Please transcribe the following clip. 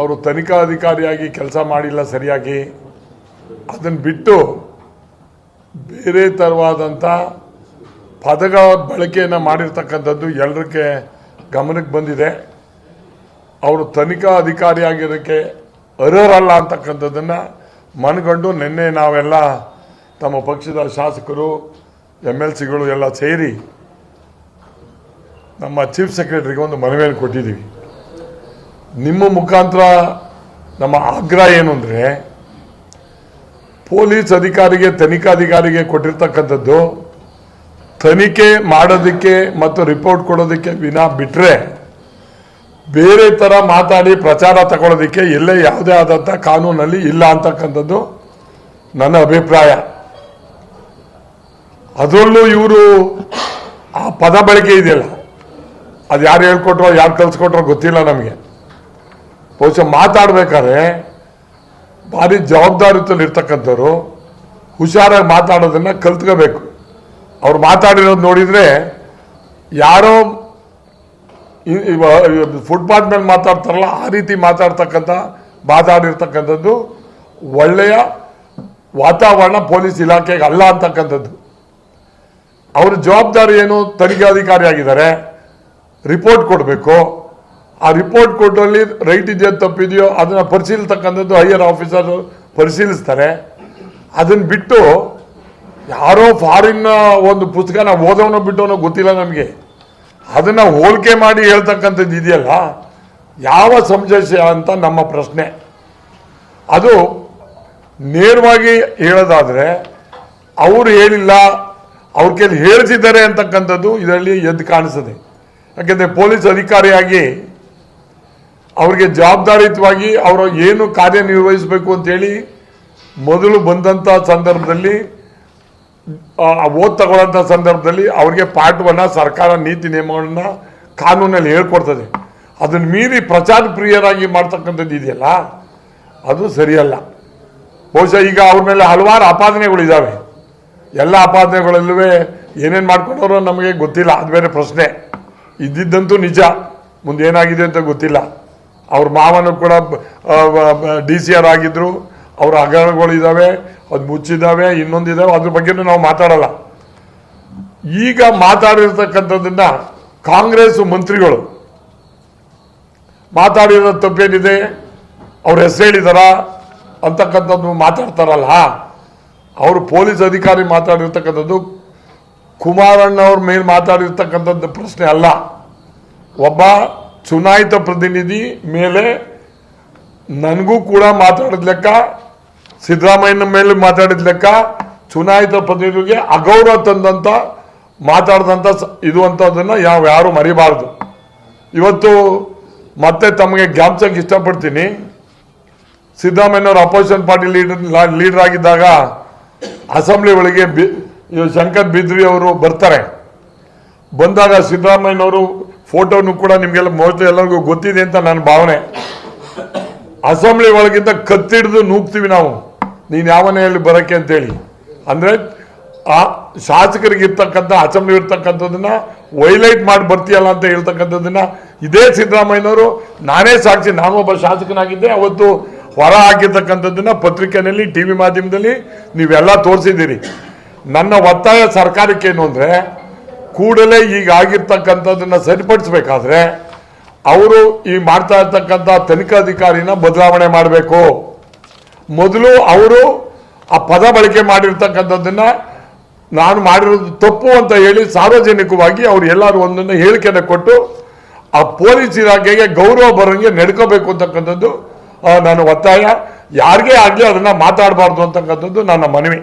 ಅವರು ತನಿಖಾ ಅಧಿಕಾರಿಯಾಗಿ ಕೆಲಸ ಮಾಡಿಲ್ಲ ಸರಿಯಾಗಿ, ಅದನ್ನು ಬಿಟ್ಟು ಬೇರೆ ಥರವಾದಂಥ ಪದಗಳ ಬಳಕೆಯನ್ನು ಮಾಡಿರ್ತಕ್ಕಂಥದ್ದು ಎಲ್ಲರಿಗೆ ಗಮನಕ್ಕೆ ಬಂದಿದೆ. ಅವರು ತನಿಖಾ ಅಧಿಕಾರಿಯಾಗಿರೋಕ್ಕೆ ಅರ್ಹರಲ್ಲ ಅಂತಕ್ಕಂಥದ್ದನ್ನು ಮನಗಂಡು ನಿನ್ನೆ ನಾವೆಲ್ಲ ತಮ್ಮ ಪಕ್ಷದ ಶಾಸಕರು ಎಂ ಎಲ್ ಸಿಗಳು ಎಲ್ಲ ಸೇರಿ ನಮ್ಮ ಚೀಫ್ ಸೆಕ್ರೆಟರಿಗೆ ಒಂದು ಮನವಿಯನ್ನು ಕೊಟ್ಟಿದ್ದೀವಿ. ನಿಮ್ಮ ಮುಖಾಂತರ ನಮ್ಮ ಆಗ್ರಹ ಏನು ಅಂದರೆ, ಪೊಲೀಸ್ ಅಧಿಕಾರಿಗೆ, ತನಿಖಾಧಿಕಾರಿಗೆ ಕೊಟ್ಟಿರ್ತಕ್ಕಂಥದ್ದು ತನಿಖೆ ಮಾಡೋದಕ್ಕೆ ಮತ್ತು ರಿಪೋರ್ಟ್ ಕೊಡೋದಕ್ಕೆ ವಿನಾ ಬಿಟ್ಟರೆ ಬೇರೆ ಥರ ಮಾತಾಡಿ ಪ್ರಚಾರ ತಗೊಳ್ಳೋದಕ್ಕೆ ಎಲ್ಲೇ ಯಾವುದೇ ಆದಂಥ ಕಾನೂನಲ್ಲಿ ಇಲ್ಲ ಅಂತಕ್ಕಂಥದ್ದು ನನ್ನ ಅಭಿಪ್ರಾಯ. ಅದರಲ್ಲೂ ಇವರು ಆ ಪದ ಬಳಕೆ ಇದೆಯಲ್ಲ? ಅದು ಯಾರು ಹೇಳ್ಕೊಟ್ರೋ, ಯಾರು ಕಲ್ಸ್ಕೊಟ್ರೋ ಗೊತ್ತಿಲ್ಲ ನಮಗೆ. ಬಹುಶಃ ಮಾತಾಡ್ಬೇಕಾದ್ರೆ ಭಾರಿ ಜವಾಬ್ದಾರಿತಲ್ಲಿ ಇರ್ತಕ್ಕಂಥವ್ರು ಹುಷಾರಾಗಿ ಮಾತಾಡೋದನ್ನ ಕಲ್ತ್ಕೋಬೇಕು. ಅವ್ರು ಮಾತಾಡಿರೋದು ನೋಡಿದರೆ ಯಾರೋ ಫುಟ್ಪಾತ್ ಮೇಲೆ ಮಾತಾಡ್ತಾರಲ್ಲ, ಆ ರೀತಿ ಮಾತಾಡ್ತಕ್ಕಂಥ, ಮಾತಾಡಿರ್ತಕ್ಕಂಥದ್ದು ಒಳ್ಳೆಯ ವಾತಾವರಣ ಪೊಲೀಸ್ ಇಲಾಖೆಗೆ ಅಲ್ಲ ಅಂತಕ್ಕಂಥದ್ದು. ಅವ್ರ ಜವಾಬ್ದಾರಿ ಏನು ತನಿಖಾಧಿಕಾರಿ ಆಗಿದ್ದಾರೆ, ರಿಪೋರ್ಟ್ ಕೊಡಬೇಕು. ಆ ರಿಪೋರ್ಟ್ ಕೊಟ್ಟಲ್ಲಿ ರೈಟ್ ಇದೆಯೋ, ತಪ್ಪಿದೆಯೋ ಅದನ್ನು ಪರಿಶೀಲಿಸ್ತಕ್ಕಂಥದ್ದು ಹೈಯರ್ ಆಫೀಸರ್ ಪರಿಶೀಲಿಸ್ತಾರೆ. ಅದನ್ನು ಬಿಟ್ಟು ಯಾರೋ ಫಾರಿನ್ ಒಂದು ಪುಸ್ತಕನ ಓದೋನೋ ಬಿಟ್ಟೋನೋ ಗೊತ್ತಿಲ್ಲ ನಮಗೆ. ಅದನ್ನು ಹೋಲಿಕೆ ಮಾಡಿ ಹೇಳ್ತಕ್ಕಂಥದ್ದು ಇದೆಯಲ್ಲ, ಯಾವ ಸಮಸ್ಯೆ ಅಂತ ನಮ್ಮ ಪ್ರಶ್ನೆ. ಅದು ನೇರವಾಗಿ ಹೇಳೋದಾದ್ರೆ, ಅವರು ಹೇಳಿಲ್ಲ, ಅವ್ರ ಕೈಲಿ ಹೇಳಿಸಿದ್ದಾರೆ ಅಂತಕ್ಕಂಥದ್ದು ಇದರಲ್ಲಿ ಎದ್ದು ಕಾಣಿಸ್ತದೆ ಯಾಕೆಂದರೆ ಪೊಲೀಸ್ ಅಧಿಕಾರಿಯಾಗಿ ಅವ್ರಿಗೆ ಜವಾಬ್ದಾರಿಯುತವಾಗಿ ಅವರು ಏನು ಕಾರ್ಯನಿರ್ವಹಿಸಬೇಕು ಅಂತೇಳಿ ಮೊದಲು ಬಂದಂಥ ಸಂದರ್ಭದಲ್ಲಿ ಓದ್ ತಗೊಳ್ಳೋಂಥ ಸಂದರ್ಭದಲ್ಲಿ ಅವ್ರಿಗೆ ಪಾಠವನ್ನು ಸರ್ಕಾರ ನೀತಿ ನಿಯಮಗಳನ್ನ ಕಾನೂನಲ್ಲಿ ಹೇಳ್ಕೊಡ್ತದೆ. ಅದನ್ನು ಮೀರಿ ಪ್ರಚಾರ ಪ್ರಿಯರಾಗಿ ಮಾಡ್ತಕ್ಕಂಥದ್ದು ಇದೆಯಲ್ಲ, ಅದು ಸರಿಯಲ್ಲ. ಬಹುಶಃ ಈಗ ಅವ್ರ ಮೇಲೆ ಹಲವಾರು ಆಪಾದನೆಗಳಿದ್ದಾವೆ ಎಲ್ಲ ಆಪಾದನೆಗಳಲ್ಲೂ ಏನೇನು ಮಾಡ್ಕೊಂಡವ್ರೋ ನಮಗೆ ಗೊತ್ತಿಲ್ಲ, ಅದು ಬೇರೆ ಪ್ರಶ್ನೆ. ಇದ್ದಿದ್ದಂತೂ ನಿಜ ಮುಂದೆ ಏನಾಗಿದೆ ಅಂತ ಗೊತ್ತಿಲ್ಲ. ಅವ್ರ ಮಾವನು ಕೂಡ ಡಿ ಸಿ ಆರ್ ಆಗಿದ್ರು. ಅವ್ರ ಹಗರಣಗಳಿದ್ದಾವೆ ಅದು ಮುಚ್ಚಿದ್ದಾವೆ ಇನ್ನೊಂದಿದ್ದಾವೆ ಅದ್ರ ಬಗ್ಗೆನೂ ನಾವು ಮಾತಾಡಲ್ಲ. ಈಗ ಮಾತಾಡಿರ್ತಕ್ಕಂಥದ್ದನ್ನ ಕಾಂಗ್ರೆಸ್ ಮಂತ್ರಿಗಳು ಮಾತಾಡಿರೋ ತಪ್ಪೇನಿದೆ? ಅವ್ರ ಹೆಸರು ಹೇಳಿದಾರ? ಅಂತಕ್ಕಂಥದ್ದು ಮಾತಾಡ್ತಾರಲ್ಲ ಅವರು ಪೊಲೀಸ್ ಅಧಿಕಾರಿ ಮಾತಾಡಿರ್ತಕ್ಕಂಥದ್ದು ಕುಮಾರಣ್ಣ ಅವ್ರ ಮೇಲೆ ಮಾತಾಡಿರ್ತಕ್ಕಂಥದ್ದು ಪ್ರಶ್ನೆ ಅಲ್ಲ. ಒಬ್ಬ ಚುನಾಯಿತ ಪ್ರತಿನಿಧಿ ಮೇಲೆ ನನಗೂ ಕೂಡ ಮಾತಾಡಿದ ಲೆಕ್ಕ, ಸಿದ್ದರಾಮಯ್ಯನ ಮೇಲೆ ಮಾತಾಡಿದ ಲೆಕ್ಕ, ಚುನಾಯಿತ ಪ್ರತಿನಿಧಿಗೆ ಅಗೌರವ ತಂದಂತ ಮಾತಾಡಿದಂಥ ಸ- ಇದು ಅಂತದನ್ನ ಯಾವ, ಯಾರು ಮರಿಬಾರದು. ಇವತ್ತು ಮತ್ತೆ ತಮಗೆ ಜ್ಞಾಪಿಸಕ್ಕೆ ಇಷ್ಟಪಡ್ತೀನಿ. ಸಿದ್ದರಾಮಯ್ಯನವರು ಅಪೋಸಿಷನ್ ಪಾರ್ಟಿ ಲೀಡರ್ ಲೀಡರ್ ಆಗಿದ್ದಾಗ ಅಸೆಂಬ್ಲಿ ಒಳಗೆ ಶಂಕರ್ ಬಿದ್ರಿ ಅವರು ಬರ್ತಾರೆ. ಬಂದಾಗ ಸಿದ್ದರಾಮಯ್ಯನವರು ಫೋಟೋನು ಕೂಡ ನಿಮಗೆಲ್ಲ ಮೋಸ್ಟ್ಲಿ ಎಲ್ಲರಿಗೂ ಗೊತ್ತಿದೆ ಅಂತ ನನ್ನ ಭಾವನೆ. ಅಸೆಂಬ್ಲಿ ಒಳಗಿಂದ ಕತ್ತಿಡಿದು ನೂಗ್ತೀವಿ ನಾವು. ನೀನು ಯಾವನೆಯಲ್ಲಿ ಬರಕ್ಕೆ ಅಂತೇಳಿ. ಅಂದರೆ ಆ ಶಾಸಕರಿಗೆ ಇರ್ತಕ್ಕಂಥ ಅಸೆಂಬ್ಲಿ ಇರ್ತಕ್ಕಂಥದ್ದನ್ನು ವೈಲೈಟ್ ಮಾಡಿ ಬರ್ತೀಯಲ್ಲ ಅಂತ ಹೇಳ್ತಕ್ಕಂಥದ್ದನ್ನು ಇದೇ ಸಿದ್ದರಾಮಯ್ಯನವರು ನಾನೇ ಸಾಕ್ಷಿ, ನಾನು ಒಬ್ಬ ಶಾಸಕನಾಗಿದ್ದೆ, ಅವತ್ತು ಹೊರ ಹಾಕಿರ್ತಕ್ಕಂಥದ್ದನ್ನ ಪತ್ರಿಕೆಯಲ್ಲಿ ಟಿ ವಿ ಮಾಧ್ಯಮದಲ್ಲಿ ನೀವೆಲ್ಲ ತೋರಿಸಿದ್ದೀರಿ. ನನ್ನ ಒತ್ತಾಯ ಸರ್ಕಾರಕ್ಕೆ ಏನು ಅಂದರೆ ಕೂಡಲೇ ಈಗ ಆಗಿರ್ತಕ್ಕಂಥದ್ದನ್ನ ಸರಿಪಡಿಸ್ಬೇಕಾದ್ರೆ ಅವರು ಈ ಮಾಡ್ತಾ ಇರ್ತಕ್ಕಂಥ ತನಿಖಾಧಿಕಾರಿನ ಬದಲಾವಣೆ ಮಾಡಬೇಕು. ಮೊದಲು ಅವರು ಆ ಪದ ಬಳಕೆ ಮಾಡಿರ್ತಕ್ಕಂಥದ್ದನ್ನ ನಾನು ಮಾಡಿರೋದು ತಪ್ಪು ಅಂತ ಹೇಳಿ ಸಾರ್ವಜನಿಕವಾಗಿ ಅವ್ರು ಎಲ್ಲರೂ ಒಂದನ್ನು ಹೇಳಿಕೆನ ಕೊಟ್ಟು ಆ ಪೊಲೀಸ್ ಇಲಾಖೆಗೆ ಗೌರವ ಬರೋಂಗೆ ನಡ್ಕೋಬೇಕು ಅಂತಕ್ಕಂಥದ್ದು ನಾನು ಒತ್ತಾಯ. ಯಾರಿಗೇ ಆಗಲಿ ಅದನ್ನ ಮಾತಾಡಬಾರ್ದು ಅಂತಕ್ಕಂಥದ್ದು ನನ್ನ ಮನವಿ.